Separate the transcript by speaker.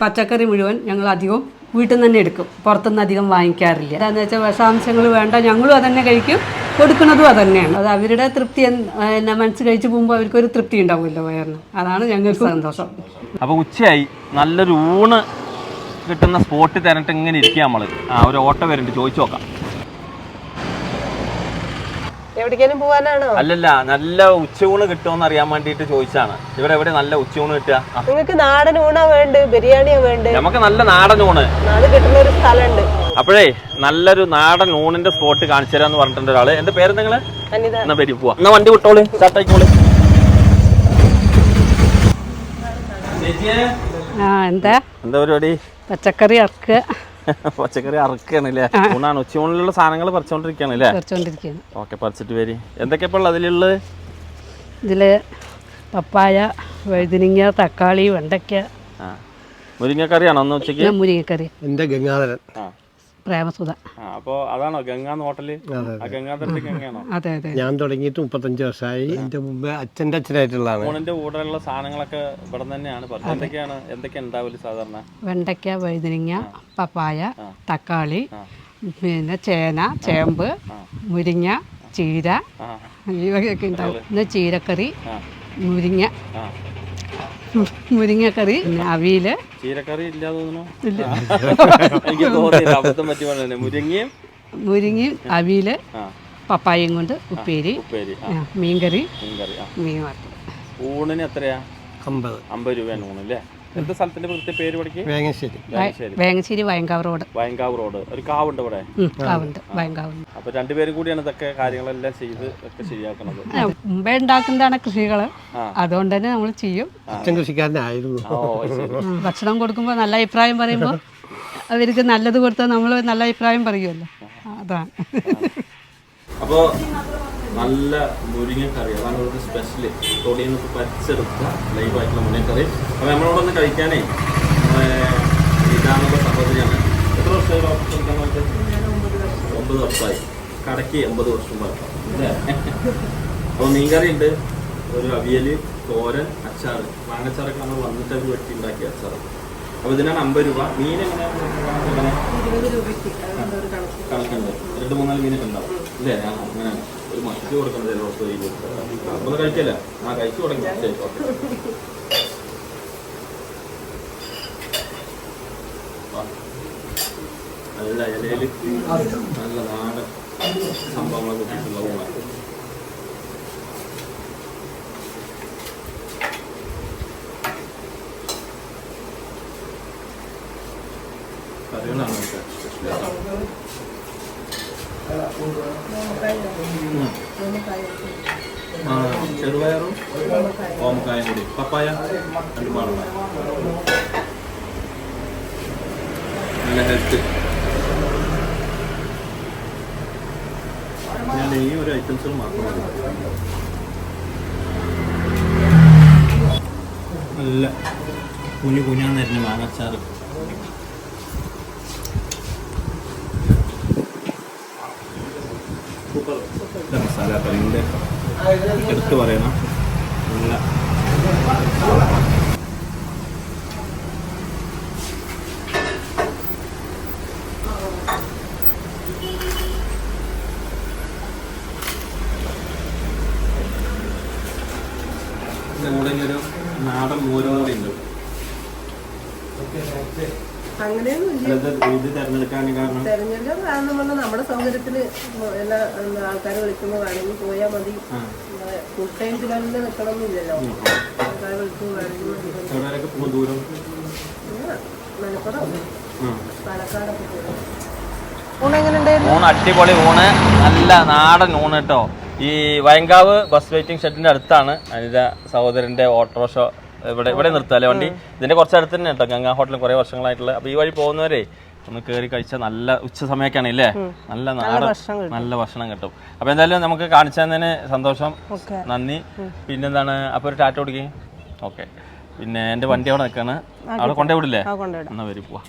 Speaker 1: പച്ചക്കറി മുഴുവൻ ഞങ്ങൾ അധികവും വീട്ടിൽ നിന്ന് തന്നെ എടുക്കും. പുറത്തുനിന്ന് അധികം വാങ്ങിക്കാറില്ല. എന്താണെന്ന് വെച്ചാൽ വിഷാംശങ്ങൾ വേണ്ട ഞങ്ങളും അതന്നെ കഴിക്കും. കൊടുക്കുന്നതും അതന്നെയാണ്. അത് അവരുടെ തൃപ്തി എന്നെ മനസ്സ് കഴിച്ച് പോകുമ്പോൾ അവർക്കൊരു തൃപ്തി ഉണ്ടാവുമല്ലോ വയറിന്. അതാണ് ഞങ്ങൾക്ക് സന്തോഷം.
Speaker 2: അപ്പോൾ ഉച്ചയായി. നല്ലൊരു ഊണ് കിട്ടുന്ന സ്പോട്ടിൽ തരട്ട് ഇങ്ങനെ ഇരിക്കുക നമ്മൾ ആ ഒരു ഓട്ടോ വരുന്നുണ്ട് ചോദിച്ചു നോക്കാം.
Speaker 3: എവിടേക്കാനും പോവാനാണോ?
Speaker 2: അല്ലല്ല നല്ല ഉച്ചയൂണ് കിട്ടുമെന്ന് അറിയാൻ വേണ്ടിട്ട് ചോദിച്ചാണ് ഇവിടെ എവിടെ നല്ല ഉച്ചയൂണ് കിട്ടുക?
Speaker 3: നിങ്ങൾക്ക് നാടൻ ഊണാ വേണ്ട ബിരിയാണിയാ വേണ്ട
Speaker 2: നമുക്ക് നല്ല നാടൻ ഊണ്.
Speaker 3: അത് കിട്ടുന്ന ഒരു സ്ഥലമുണ്ട്.
Speaker 2: അപ്പോഴേ നല്ലൊരു നാടൻ ഊണിന്റെ സ്പോട്ട് കാണിച്ചു തരാന്ന് പറഞ്ഞിട്ടുണ്ട് ഒരാൾ. എന്റെ പേര് നിങ്ങൾ?
Speaker 3: അനിത.
Speaker 2: എന്നാ പേര് പോവാ. എന്നാ വണ്ടി വിട്ടോളൂ സ്റ്റാർട്ട് ആയിക്കോളൂ.
Speaker 1: ആ എന്താ?
Speaker 2: എന്താ പരിപാടി?
Speaker 1: പച്ചക്കറി ഇറക്കുക
Speaker 2: പച്ചക്കറി അറക്കാണല്ലേ? ഊണാണ്. ഉച്ചയൂണിലുള്ള സാധനങ്ങൾ പറിച്ചോണ്ടിരിക്കുകയാണല്ലേ
Speaker 1: കുറച്ചുകൊണ്ടിരിക്കുകയാണ്
Speaker 2: ഓക്കെ പറിച്ചിട്ട് വരി. എന്തൊക്കെ ഇപ്പോൾ അതിലുള്ളത്
Speaker 1: ഇതിൽ പപ്പായ വഴുതിനിങ്ങ തക്കാളി വെണ്ടയ്ക്ക.
Speaker 2: മുരിങ്ങക്കറിയാണോ ഒന്ന് ഉച്ചയ്ക്ക്?
Speaker 1: മുരിങ്ങക്കറി.
Speaker 4: എന്റെ ഗംഗാധരൻ.
Speaker 2: ആ.
Speaker 1: പ്രേമസുധ.
Speaker 2: അപ്പോ അപ്പോൾ അതാണോ ഗംഗാന്ന് ഹോട്ടൽ? ആ ഗംഗാധരന്റെ ഗംഗയാണോ?
Speaker 1: അതെ അതെ.
Speaker 4: ഞാൻ തുടങ്ങിയിട്ട് മുപ്പത്തഞ്ച് വർഷമായി. എന്റെ മുമ്പ് അച്ഛന്റെ അച്ഛനായിട്ടുള്ളതാണ്.
Speaker 2: ഊണിന്റെ കൂടെയുള്ള സാധനങ്ങളൊക്കെ ഇവിടെ തന്നെയാണ്. എന്തൊക്കെയാണ് എന്തൊക്കെ ഉണ്ടാവില്ല സാധാരണ?
Speaker 1: വെണ്ടയ്ക്ക വഴുതിരിങ്ങ പപ്പായ തക്കാളി പിന്നെ ചേന ചേമ്പ് മുരിങ്ങ ചീര ഈ വകയൊക്കെ ഉണ്ടാവും. പിന്നെ ചീരക്കറി മുരിങ്ങ. മുരിങ്ങക്കറി പിന്നെ അവിയിൽ.
Speaker 2: ചീരക്കറി ഇല്ല മുരിങ്ങയും
Speaker 1: മുരിങ്ങയും അവിയിൽ പപ്പായയും കൊണ്ട് ഉപ്പേരി മീൻകറി മീൻ വറുത്തത്.
Speaker 2: ഊണിന് എത്രയാ?
Speaker 4: അമ്പത്.
Speaker 2: അമ്പത് രൂപയാണ് ഊണല്ലേ അല്ലേ? എന്ത് സ്ഥലത്തിന്റെ കൃത്യ പേര് പഠിക്ക്
Speaker 4: വേങ്ങശ്ശേരി.
Speaker 2: ശരി
Speaker 1: വേങ്ങശ്ശേരി വയങ്കാവ് റോഡ്.
Speaker 2: വയങ്കാവ് റോഡ്. ഒരു കാവുണ്ട് ഇവിടെ.
Speaker 1: ഉം, കാവുണ്ട്. വയങ്കാവുണ്ട്
Speaker 2: അപ്പൊ രണ്ടുപേരും കൂടിയാണ് ഇതൊക്കെ കാര്യങ്ങളെല്ലാം ചെയ്ത് ഒക്കെ ശരിയാക്കണത്
Speaker 1: ആ, മുമ്പേ ഉണ്ടാക്കുന്നതാണ് കൃഷികൾ. അതുകൊണ്ട് തന്നെ നമ്മൾ ചെയ്യും.
Speaker 4: അച്ഛൻ കൃഷിക്കാരനായിരുന്നു.
Speaker 2: ഓ ശരി.
Speaker 1: ഉം, ഭക്ഷണം കൊടുക്കുമ്പോൾ നല്ല അഭിപ്രായം പറയുമ്പോൾ അവർക്ക് നല്ലത് കൊടുത്താൽ നമ്മൾ നല്ല അഭിപ്രായം പറയുമല്ലോ. അതാണ്.
Speaker 2: അപ്പോ നല്ല മുരിങ്ങക്കറി അതാണ് ഇവിടുത്തെ സ്പെഷ്യൽ തൊടിയിൽ നിന്ന് പച്ചെടുത്ത ലൈവായിട്ടുള്ള മുരിങ്ങക്കറി. നമ്മളോട് നമ്മളോടൊന്ന് കഴിക്കാനേ ഇതാണുള്ള സഹോദരിയാണ് എത്ര വർഷമായി ഒമ്പത് വർഷമായി. കടയ്ക്ക് എൺപത് വർഷം പഴക്കം. അല്ലേ? അപ്പോൾ മീൻകറി ഉണ്ട്. ഒരു അവിയൽ തോരൻ അച്ചാർ. മാങ്ങച്ചാറൊക്കെ നമ്മൾ വന്നിട്ട് അത് വെട്ടി ഉണ്ടാക്കിയ അച്ചാർ അപ്പോൾ ഇതിനാണ് അമ്പത് രൂപ. മീൻ എങ്ങനെയാണ് എങ്ങനെ? കണക്കുണ്ട്. രണ്ട് മൂന്നാൽ മീനൊക്കെ ഉണ്ടാവും. അല്ലേ? അങ്ങനെയാണ്. ഒരു ചില ദിവസം ഈ കൊടുക്കുന്നത് കഴിക്കല്ല. ആ കഴിച്ചു തുടങ്ങി. ശരി ഓക്കെ. നല്ല നാടൻ സംഭവങ്ങളെ കൂട്ടിയിട്ടുള്ള ഊണാണ് കറികളാണ് സ്പെഷ്യൽ ചെറുപയറും ഓമക്കായും കൂടി. പപ്പായ രണ്ട് പാടുള്ള. നല്ല ഹെൽത്ത്. ഞാൻ ഈ ഒരു ഐറ്റംസിൽ മാത്രമല്ല നല്ല കുഞ്ഞു കുഞ്ഞാന്നരിഞ്ഞ മാങ്ങച്ചാറ്. മസാല കറിയുടെ എടുത്ത് പറയണം. നല്ല ഇതിന്റെ കൂടെ ഒരു നാടൻ മോരും കൂടി ഉണ്ട് തിരഞ്ഞെടുക്കാൻ കാരണം?
Speaker 3: പറഞ്ഞാൽ നമ്മുടെ സൗകര്യത്തിന് എല്ലാ ആൾക്കാർ വിളിക്കുന്നതാണെങ്കിൽ വേണമെങ്കിൽ പോയാൽ മതി. ഫുൾ ടൈം ചിലവിൽ നിൽക്കണമെന്നില്ലല്ലോ. ആൾക്കാർ
Speaker 2: വിളിക്കുന്നതാണെങ്കിൽ
Speaker 3: മലപ്പുറം. പാലക്കാടൊക്കെ പോകും
Speaker 2: ഊണ് അടിപൊളി ഊണ്. നല്ല നാടൻ ഊണ് കേട്ടോ. ഈ വയങ്കാവ് ബസ് വെയിറ്റിംഗ് ഷെഡിന്റെ അടുത്താണ്. അനിത സഹോദരന്റെ ഓട്ടോറിക്ഷ ഇവിടെ ഇവിടെ നിർത്താല്ലേ? വണ്ടി ഇതിന്റെ കുറച്ച് അടുത്ത് തന്നെ കേട്ടോ ഗംഗാ ഹോട്ടലിൽ കുറെ വർഷങ്ങളായിട്ടുള്ള. അപ്പൊ ഈ വഴി പോകുന്നവരെ ഒന്ന് കയറി കഴിച്ച നല്ല ഉച്ച സമയമൊക്കെയാണ് ഇല്ലേ? നല്ല നാടൻ നല്ല ഭക്ഷണം കിട്ടും. അപ്പൊ എന്തായാലും നമുക്ക് കാണിച്ചു തന്നെ സന്തോഷം. നന്ദി. പിന്നെന്താണ്? അപ്പൊ ഒരു ടാറ്റ കൊടുക്കേ. ഓക്കെ. പിന്നെ എന്റെ വണ്ടി അവിടെ നിൽക്കാണ് അവിടെ കൊണ്ടേ വിടില്ലേ?
Speaker 3: ആ കൊണ്ടുവിടാം
Speaker 2: എന്നാ വരി പോവാ.